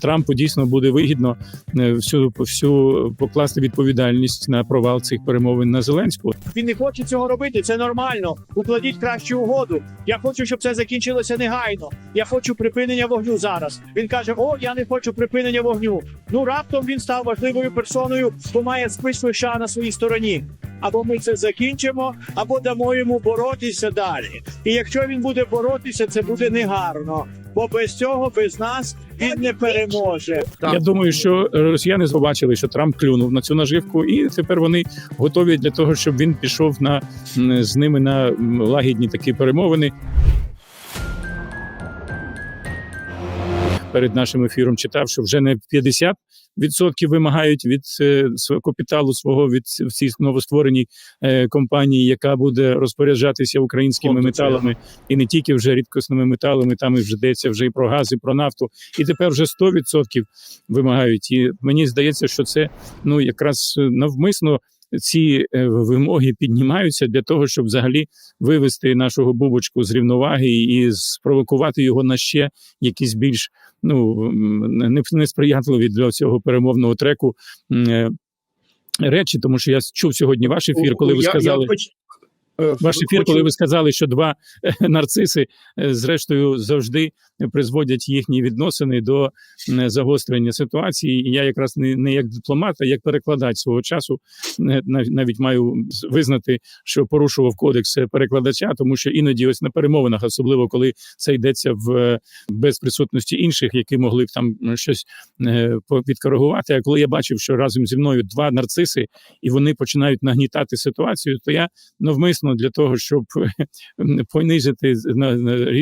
Трампу дійсно буде вигідно е, всю всю покласти відповідальність на провал цих перемовин на Зеленського. Він не хоче цього робити. Це нормально. Укладіть кращу угоду. Я хочу, щоб це закінчилося негайно. Я хочу припинення вогню зараз. Він каже: О, я не хочу припинення вогню. Ну раптом він став важливою персоною, бо має спис США на своїй стороні. Або ми це закінчимо, або дамо йому боротися далі. І якщо він буде боротися, це буде негарно. Бо без цього, без нас він не переможе. Я думаю, що росіяни побачили, що Трамп клюнув на цю наживку, і тепер вони готові для того, щоб він пішов на з ними на лагідні такі перемовини. Перед нашим ефіром читав, що вже не 50% вимагають від е, свого капіталу свого від в цій новоствореній е, компанії, яка буде розпоряджатися українськими Фонду металами і не тільки вже рідкісними металами, там і вже йдеться вже і про газ, і про нафту. І тепер вже 100% вимагають. І мені здається, що це ну якраз е, навмисно. Ці е, вимоги піднімаються для того, щоб взагалі вивести нашого бубочку з рівноваги і спровокувати його на ще якісь більш ну несприятливі для цього перемовного треку е, речі. Тому що я чув сьогодні ваш ефір, коли ви сказали. я хоч- е, Ваш ефір, коли ви сказали, що два е, нарциси, е, зрештою, завжди призводять їхні відносини до е, загострення ситуації. І я якраз не, не як дипломат, а як перекладач свого часу е, навіть маю визнати, що порушував кодекс е, перекладача, тому що іноді, ось на перемовинах, особливо коли це йдеться в е, без присутності інших, які могли б там щось е, підкоригувати. А коли я бачив, що разом зі мною два нарциси, і вони починають нагнітати ситуацію, то я навмисно для того, щоб е, понизити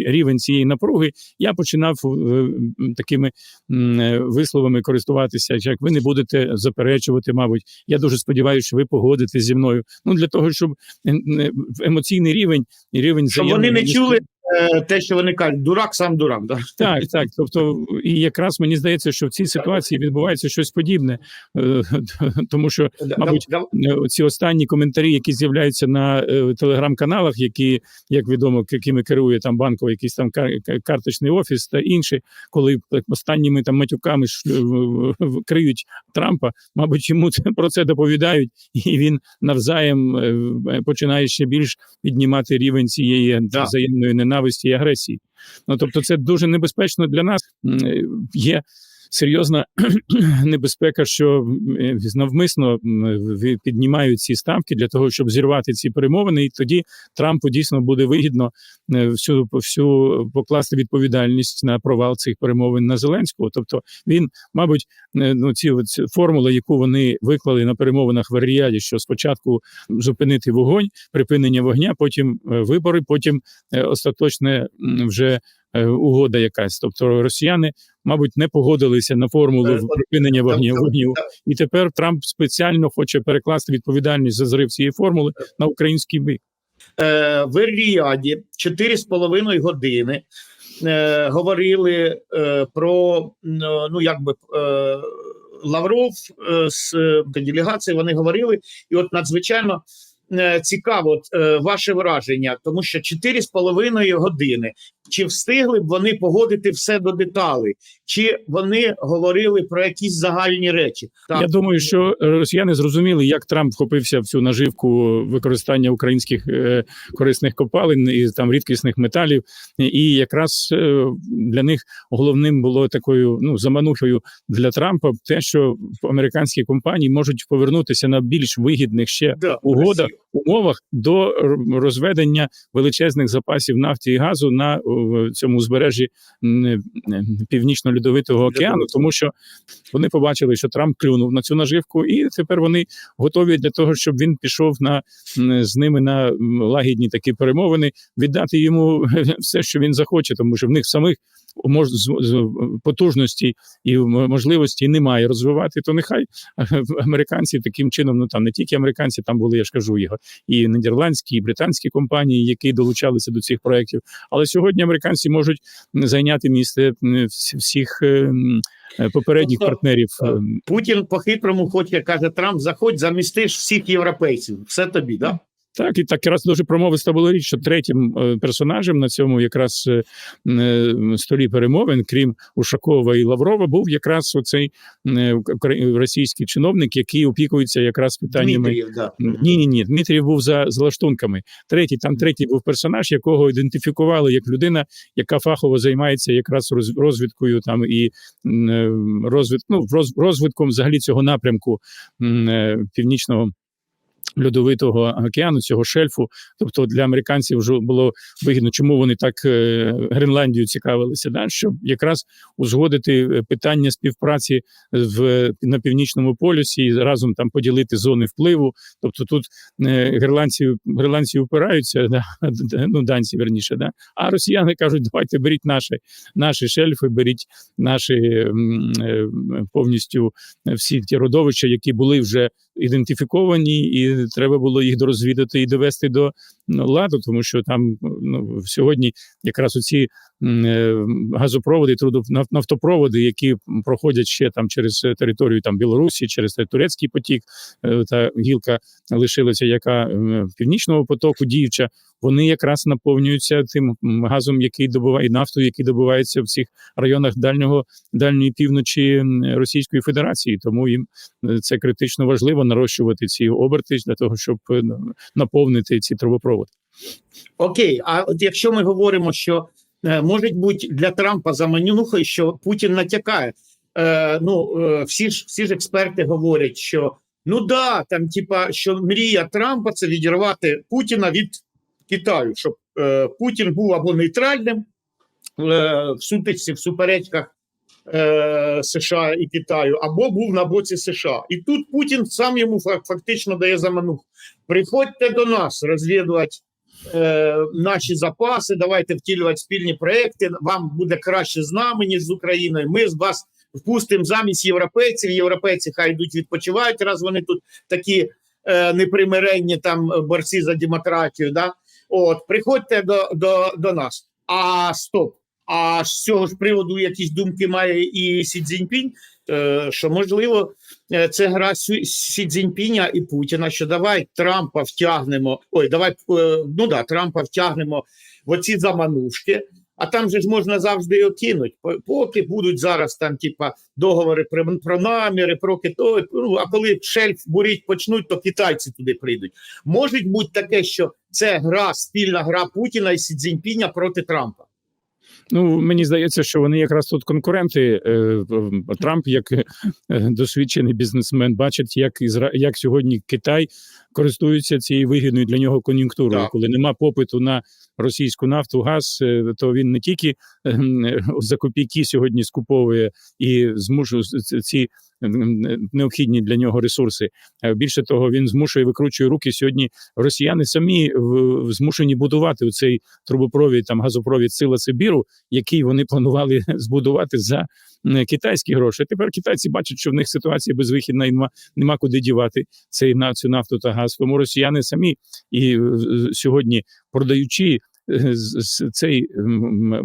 рівень цієї напруги, я починав е, такими е, висловами користуватися. Як ви не будете заперечувати, мабуть, я дуже сподіваюся, що ви погодитесь зі мною. Ну для того, щоб емоційний рівень і рівень Щоб вони не чули те, що вони кажуть, дурак сам дурак. Да? так, так. Тобто, і якраз мені здається, що в цій ситуації відбувається щось подібне, Е, тому що Мабуть, Е, ці останні коментарі, які з'являються на е, телеграм-каналах, які, як відомо, якими керує там банковий якийсь там кар- кар- карточний офіс та інші, коли останніми там матюками криють Трампа, мабуть, йому про це доповідають, і він навзаєм е, починає ще більш піднімати рівень цієї взаємної ненависті і агресії. Ну тобто, це дуже небезпечно для нас. Е, Є серйозна небезпека, що е, навмисно піднімають ці ставки для того, щоб зірвати ці перемовини, і тоді Трампу дійсно буде вигідно е, всю всю покласти відповідальність на провал цих перемовин на Зеленського. Тобто він, мабуть, е, ну ці формули, яку вони виклали на перемовинах в Аріаді, що спочатку зупинити вогонь, припинення вогня, потім вибори, потім остаточне вже угода якась. Тобто росіяни, мабуть, не погодилися на формулу Е, припинення вогню. вогню. І тепер Трамп спеціально хоче перекласти відповідальність за зрив цієї формули на український бік. е, в Ріаді 4,5 години е, говорили е, про ну якби е, Лавров е, з е, делегацією. Вони говорили, і от надзвичайно. е, Цікаво от, е, ваше враження, тому що 4,5 години. Чи встигли б вони погодити все до деталей, чи вони говорили про якісь загальні речі? Так. Я думаю, що росіяни зрозуміли, як Трамп вхопився в цю наживку використання українських е, корисних копалин і там рідкісних металів. І якраз е, для них головним було такою ну заманухою для Трампа те, що американські компанії можуть повернутися на більш вигідних ще Да, угодах, умовах до розведення величезних запасів нафти і газу на о, цьому узбережжі північно-льодовитого океану, тому що вони побачили, що Трамп клюнув на цю наживку, і тепер вони готові для того, щоб він пішов на з ними на лагідні такі перемовини, віддати йому все, що він захоче, тому що в них самих мож, з, потужності і можливості немає розвивати, то нехай американці таким чином, ну там не тільки американці, там були, я ж кажу, його і нідерландські, і британські компанії, які долучалися до цих проєктів. Але сьогодні американці можуть зайняти місце всіх е, е, попередніх Тобто, партнерів. е, ем, Путін по-хитрому хоче, каже Трамп, заходь, замістиш всіх європейців. Все тобі, да? Так, і так якраз дуже промовиста була річ, що третім е, персонажем на цьому якраз е, е, столі перемовин, крім Ушакова і Лаврова, був якраз оцей російський чиновник, який опікується якраз питаннями. Дмитрієв, да. Ні, ні, ні. Дмитрів був за, за лаштунками. Третій, там третій був персонаж, якого ідентифікували як людина, яка фахово займається якраз розвідкою там і розвід, ну, розвитком взагалі цього напрямку північного. Льодовитого океану, цього шельфу, тобто для американців вже було вигідно, чому вони так е, Гренландію цікавилися, да? щоб якраз узгодити е, питання співпраці в на північному полюсі і разом там поділити зони впливу. Тобто тут е, гренландці, гренландці впираються, да? ну данці верніше, да? а росіяни кажуть, давайте беріть наші, наші шельфи, беріть наші повністю всі ті родовища, які були вже ідентифіковані, і треба було їх дорозвідати і довести до ладу, тому що там ну, сьогодні якраз оці газопроводи, трудо- нафтопроводи, які проходять ще там через е, територію там Білорусі, через турецький потік, е, та гілка лишилася, яка е, північного потоку діюча. Вони якраз наповнюються тим газом, який добуває нафтою, який добувається в цих районах дальнього дальньої півночі Російської Федерації. Тому їм е, це критично важливо нарощувати ці оберти для того, щоб е, наповнити ці трубопроводи. Окей, а от якщо ми говоримо, що е, може бути для Трампа заманюхою, що Путін натякає. Е, ну, е, всі ж всі ж експерти говорять, що ну да, там, типа, що мрія Трампа це відірвати Путіна від Китаю, щоб е, Путін був або нейтральним е, в сутичці, в суперечках е, США і Китаю, або був на боці США. І тут Путін сам йому фак- фактично дає замануху. Приходьте до нас розвідувати е, наші запаси, давайте втілювати спільні проекти. Вам буде краще з нами, ніж з Україною. Ми з вас впустимо замість європейців. Європейці хай йдуть відпочивають, раз вони тут такі е, непримиренні там борці за демократію. Да? От, приходьте до, до, до нас. А стоп. А з цього ж приводу якісь думки має і Сі Цзіньпінь, е, що можливо е, це гра Сю- Сі Цзіньпіня і Путіна, що давай Трампа втягнемо. Ой, давай е, ну да, Трампа втягнемо в оці заманушки. А там же ж можна завжди його кинуть. Поки будуть зараз там, типа, договори про, про наміри, про кито. Ну, а коли шельф буріть почнуть, то китайці туди прийдуть. Може бути таке, що це гра, спільна гра Путіна і Сі Цзіньпіня проти Трампа. Ну мені здається, що вони якраз тут конкуренти. Е, Трамп, як е, досвідчений бізнесмен, бачить, як як сьогодні Китай користується цією вигідною для нього кон'юнктурою. Так. Коли нема попиту на російську нафту, газ, е, то він не тільки е, за копійки сьогодні скуповує і змушує ці е, необхідні для нього ресурси. Більше того, він змушує викручує руки. Сьогодні росіяни самі змушені будувати цей трубопровід, там газопровід Сила Сибіру, який вони планували збудувати за китайські гроші. Тепер китайці бачать, що в них ситуація безвихідна і нема, нема куди дівати цей цю нафту та газ. Тому росіяни самі і е, сьогодні продаючи. Цей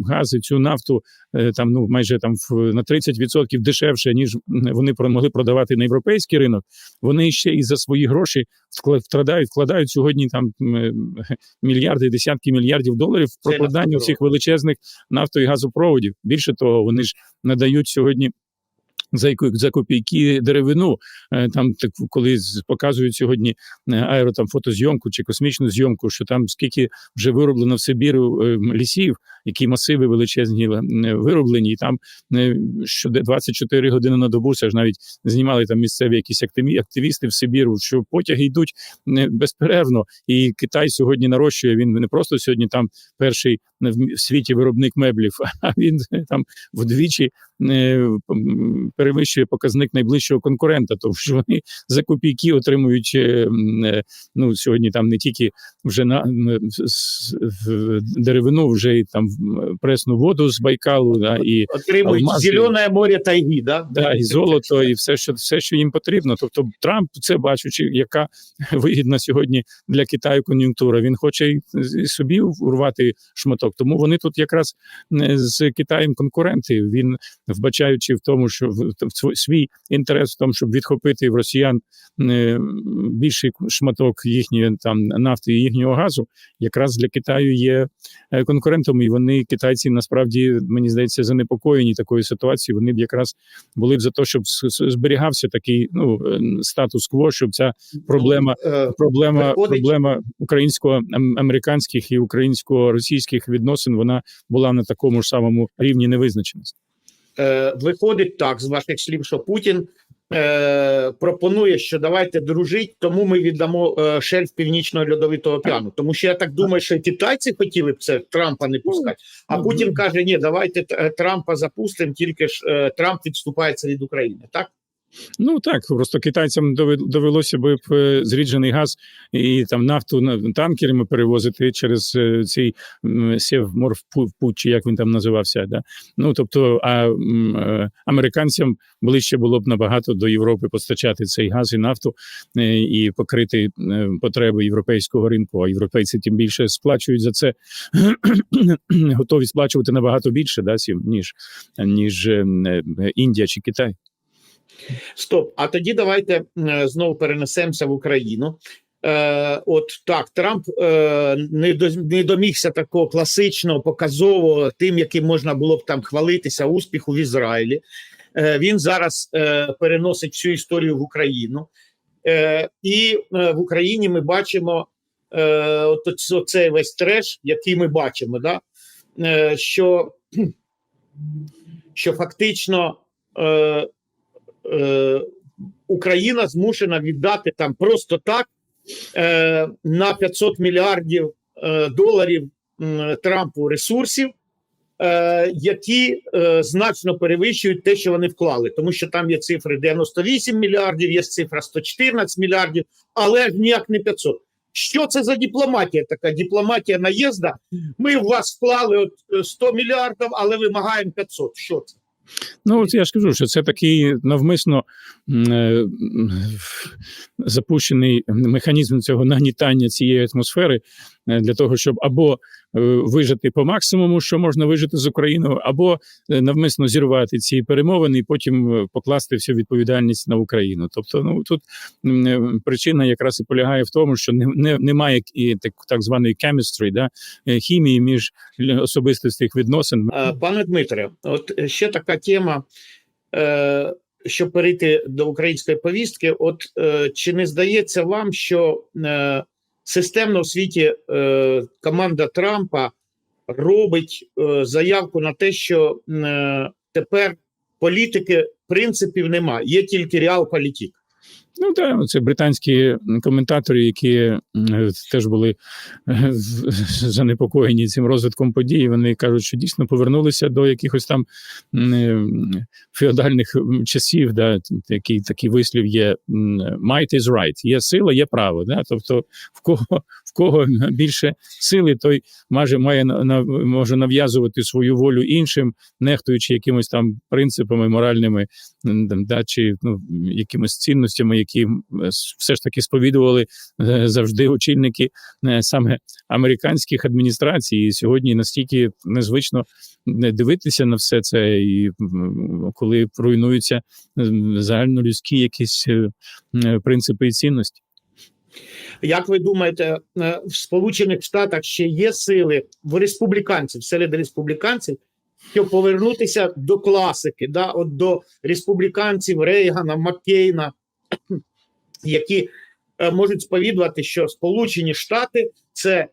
газ і цю нафту е, там ну майже там на 30% дешевше ніж вони могли продавати на європейський ринок. Вони ще і за свої гроші вкла- вкладають, вкладають сьогодні там е, мільярди, десятки мільярдів доларів в прокладання цих величезних нафто і газопроводів. Більше того, вони ж надають сьогодні. За за копійки деревину. Е, там так коли показують сьогодні е, аеро там фотозйомку чи космічну зйомку, що там скільки вже вироблено в Сибіру е, лісів, які масиви величезні е, вироблені, і там е, щоде 24 години на добу. Це ж навіть знімали там місцеві якісь активі- активісти в Сибіру, що потяги йдуть е, безперервно, і Китай сьогодні нарощує. Він не просто сьогодні там перший в світі виробник меблів, а він там вдвічі перевищує показник найближчого конкурента, тому що вони за копійки отримують ну сьогодні там не тільки вже на деревину, вже і там пресну воду з Байкалу, да, і Отримують Алмази. зелене море тайги, да? Да, і золото, і все, що все, що їм потрібно. Тобто Трамп, це бачучи, яка вигідна сьогодні для Китаю кон'юнктура. Він хоче і собі урвати шматок. Тому вони тут якраз з Китаєм конкуренти. Він вбачаючи в тому, що в свій інтерес в тому, щоб відхопити в росіян більший шматок їхньої там нафти і їхнього газу, якраз для Китаю є е, конкурентом, і вони китайці насправді мені здається занепокоєні такою ситуацією. Вони б якраз були б за те, щоб зберігався такий ну е, статус-кво, щоб ця проблема. Е, Проблема проблема українсько-американських і українсько-російських відносин вона була на такому ж самому рівні невизначеності. е, виходить так з ваших слів, що Путін е, пропонує, що давайте дружить, тому ми віддамо е, шельф північного льодовитого океану. Тому що я так думаю, що китайці хотіли б це Трампа не пускати. А Ну, Путін каже: ні, давайте Трампа запустимо, тільки ж е, Трамп відступається від України. Так Ну так, просто китайцям довелося би е, зріджений газ і там нафту на танкерами перевозити через е, цей м, Сєвморфпут, чи як він там називався. Да? Ну тобто, а е, американцям ближче було б набагато до Європи постачати цей газ і нафту і покрити потреби європейського ринку. А європейці тим більше сплачують за це, готові сплачувати набагато більше, да, ніж, ніж Індія чи Китай. Стоп. А тоді давайте е, знову перенесемося в Україну. Е, от так, Трамп е, не, до, не домігся такого класичного, показового, тим, яким можна було б там хвалитися успіху в Ізраїлі. Е, він зараз е, переносить всю історію в Україну. Е, і е, в Україні ми бачимо е, от оцей весь треш, який ми бачимо, да? е, що, що фактично. Е, е, Україна змушена віддати там просто так е, на 500 мільярдів е, доларів Трампу ресурсів, які значно перевищують те, що вони вклали. Тому що там є цифри 98 мільярдів, є цифра 114 мільярдів, але ніяк не 500. Що це за дипломатія? Така дипломатія наїзда. Ми в вас вклали от е, 100 мільярдів, але вимагаємо 500. Що це? Ну, от я ж кажу, що це такий навмисно е, запущений механізм цього нагнітання цієї атмосфери для того, щоб або е, вижити по максимуму, що можна вижити з Україною, або е, навмисно зірвати ці перемовини і потім е, покласти всю відповідальність на Україну. Тобто, ну тут е, причина якраз і полягає в тому, що не, не, немає і так, так званої chemistry, да, е, хімії між особистих відносин. Е, Пане Дмитре, от е, ще така тема, е, щоб перейти до української повістки. От е, чи не здається вам, що е, системно в світі е, команда Трампа робить е, заявку на те, що е, тепер політики принципів нема, є тільки реал-політик? Ну так, це британські коментатори, які теж були е, занепокоєні цим розвитком подій. Вони кажуть, що дійсно повернулися до якихось там е, феодальних часів. Да, такий, такий вислів є might is right. Є сила, є право. Да? Тобто, в кого в кого більше сили, той маже має може нав'язувати свою волю іншим, нехтуючи якимось там принципами моральними да, чи ну, якимись цінностями, які все ж таки сповідували е, завжди очільники е, саме американських адміністрацій. І сьогодні настільки незвично дивитися на все це, і коли руйнуються загальнолюдські якісь е, принципи і цінності. Як ви думаєте, е, в Сполучених Штатах ще є сили в республіканців, серед республіканців, щоб повернутися до класики, да, от до республіканців Рейгана, Маккейна, які е, можуть сповідувати, що Сполучені Штати це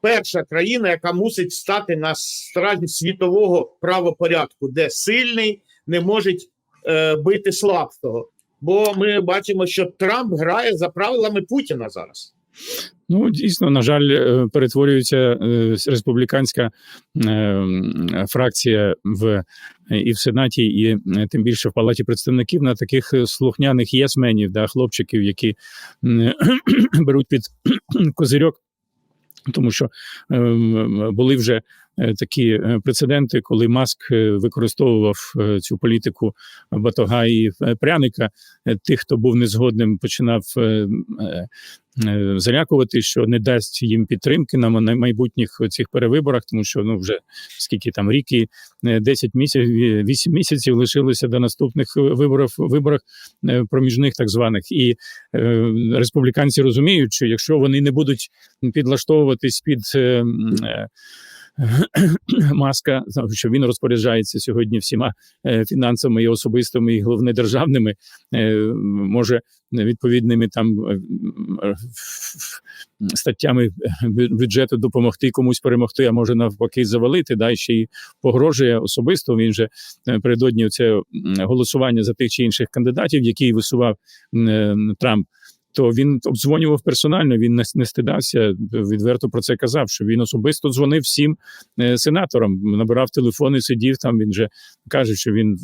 перша країна, яка мусить стати на стражі світового правопорядку, де сильний не може е, бити слабкого. Бо ми бачимо, що Трамп грає за правилами Путіна зараз. Ну, дійсно, на жаль, е, перетворюється е, республіканська е, фракція в і в Сенаті, і тим більше в Палаті представників на таких слухняних ясменів, да, хлопчиків, які беруть під козирьок. Тому що е, були вже такі е, прецеденти, коли Маск е, використовував е, цю політику батога і е, пряника. Е, Тих, хто був незгодним, починав е, е, е, залякувати, що не дасть їм підтримки на майбутніх цих перевиборах, тому що ну вже скільки там рік і е, 10 місяців, 8 місяців лишилося до наступних виборів виборах е, проміжних так званих. І е, республіканці розуміють, що якщо вони не будуть підлаштовуватись під е, е, маска, що він розпоряджається сьогодні всіма е, фінансами і особистими, і головне державними, е, може відповідними там е, статтями бюджету допомогти комусь перемогти, а може навпаки завалити. Да, і ще й погрожує особисто. Він же передодні це голосування за тих чи інших кандидатів, які висував Трамп. То він обдзвонював персонально. Він не, не стидався. Відверто про це казав. Що він особисто дзвонив всім е, сенаторам, набирав телефони, сидів там. Він же каже, що він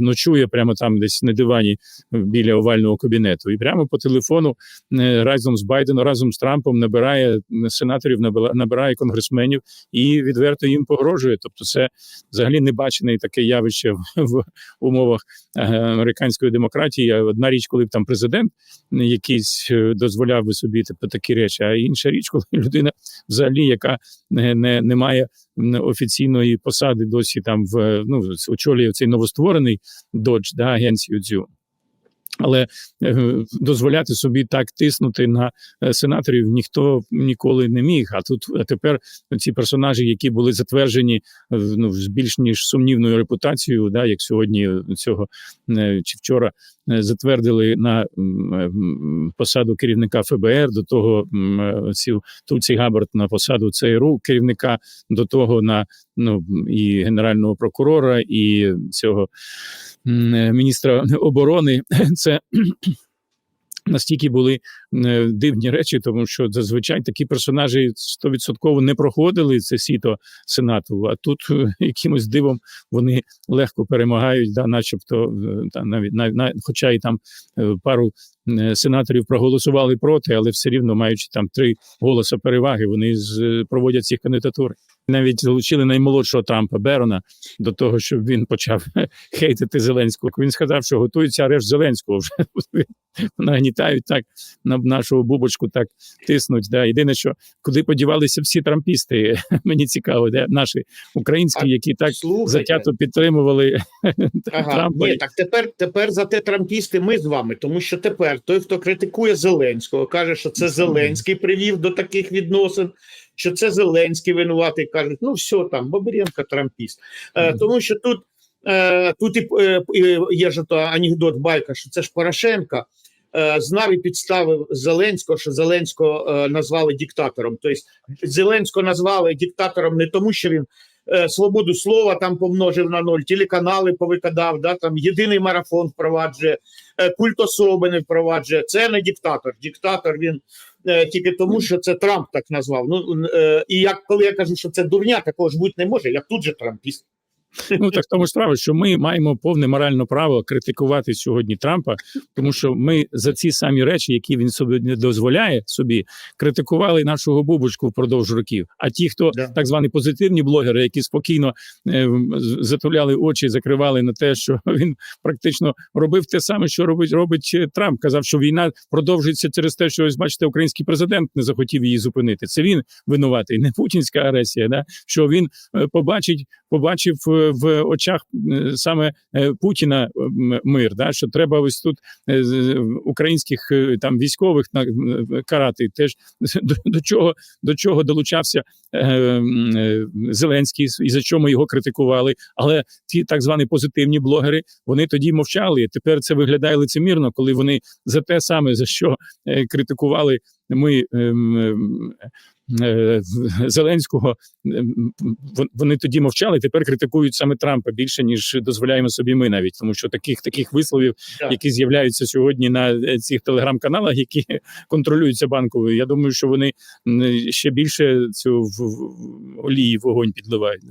ночує прямо там, десь на дивані біля овального кабінету, і прямо по телефону е, разом з Байденом, разом з Трампом набирає сенаторів, набирає конгресменів і відверто їм погрожує. Тобто, це взагалі небачене таке явище в, умовах е, американської демократії. Одна річ, коли б там президент якийсь е, дозволяв би собі типу, такі речі, а інша річ, коли людина взагалі, яка не, не, має офіційної посади досі там в ну очолює цей новостворений додж, да, агенцію цю. Але е, дозволяти собі так тиснути на е, сенаторів ніхто ніколи не міг. А тут а тепер ці персонажі, які були затверджені ну, з більш ніж сумнівною репутацією, да, як сьогодні цього чи вчора затвердили на е, посаду керівника ФБР, до того е, Туці Габард на посаду ЦРУ керівника, до того на ну і генерального прокурора, і цього е, міністра оборони. Це настільки були е, дивні речі, тому що зазвичай такі персонажі стовідсотково не проходили це сіто сенату. А тут е, якимось дивом вони легко перемагають, да, начебто, е, та навіть навіть, навіть хоча і там пару сенаторів проголосували проти, але все рівно маючи там три голоси переваги, вони з, проводять ці кандидатури. Навіть залучили наймолодшого Трампа Берона до того, щоб він почав хейтити Зеленського. Він сказав, що готується арешт Зеленського вже нагнітають так на нашого бубочку, так тиснуть. Да. Єдине, що куди подівалися всі трампісти, мені цікаво, де наші українські, які так Слухайте, затято підтримували Ага, Трампа. ні, так тепер, тепер за те трампісти ми з вами, тому що тепер той, хто критикує Зеленського, каже, що це Зеленський привів до таких відносин, що це Зеленський винуватий, кажуть, ну все там, Бобренко трампіст. Е, Мгм. тому що тут, е, тут і, е, є ж то анекдот байка, що це ж Порошенко. е, Знав і підставив Зеленського, що Зеленського назвали диктатором. Тобто Зеленського назвали диктатором не тому, що він е, свободу слова там помножив на ноль, телеканали повикидав, да, там єдиний марафон впроваджує, е, культ особи не впроваджує. Це не диктатор. Диктатор він е, тільки тому, що це Трамп так назвав. Ну е, і як коли я кажу, що це дурня, такого ж бути не може. Я тут же трампіст. Ну так в тому справа, що ми маємо повне моральне право критикувати сьогодні Трампа, тому що ми за ці самі речі, які він собі не дозволяє собі, критикували нашого бубочку впродовж років. А ті, хто Да. так звані позитивні блогери, які спокійно е, затуляли очі, закривали на те, що він практично робив те саме, що робить робить е, Трамп. Казав, що війна продовжується через те, що ось бачите, український президент не захотів її зупинити. Це він винуватий, не путінська агресія. Да? Що він е, побачить, побачив е, в очах е, саме е, Путіна е, мир. Да? Що треба ось тут українських там військових карати. Теж до, до чого до чого долучався Зеленський, і за що ми його критикували. Але ті так звані позитивні блогери вони тоді мовчали. Тепер це виглядає лицемірно, коли вони за те саме за що критикували ми. ем, ем, е, Зеленського ем, вон- вони тоді мовчали. Тепер критикують саме Трампа більше ніж дозволяємо собі ми навіть, тому що таких таких висловів, Так. які з'являються сьогодні на е, цих телеграм-каналах, які контролюються банковою. Я думаю, що вони ще більше цю в- олії вогонь підливають.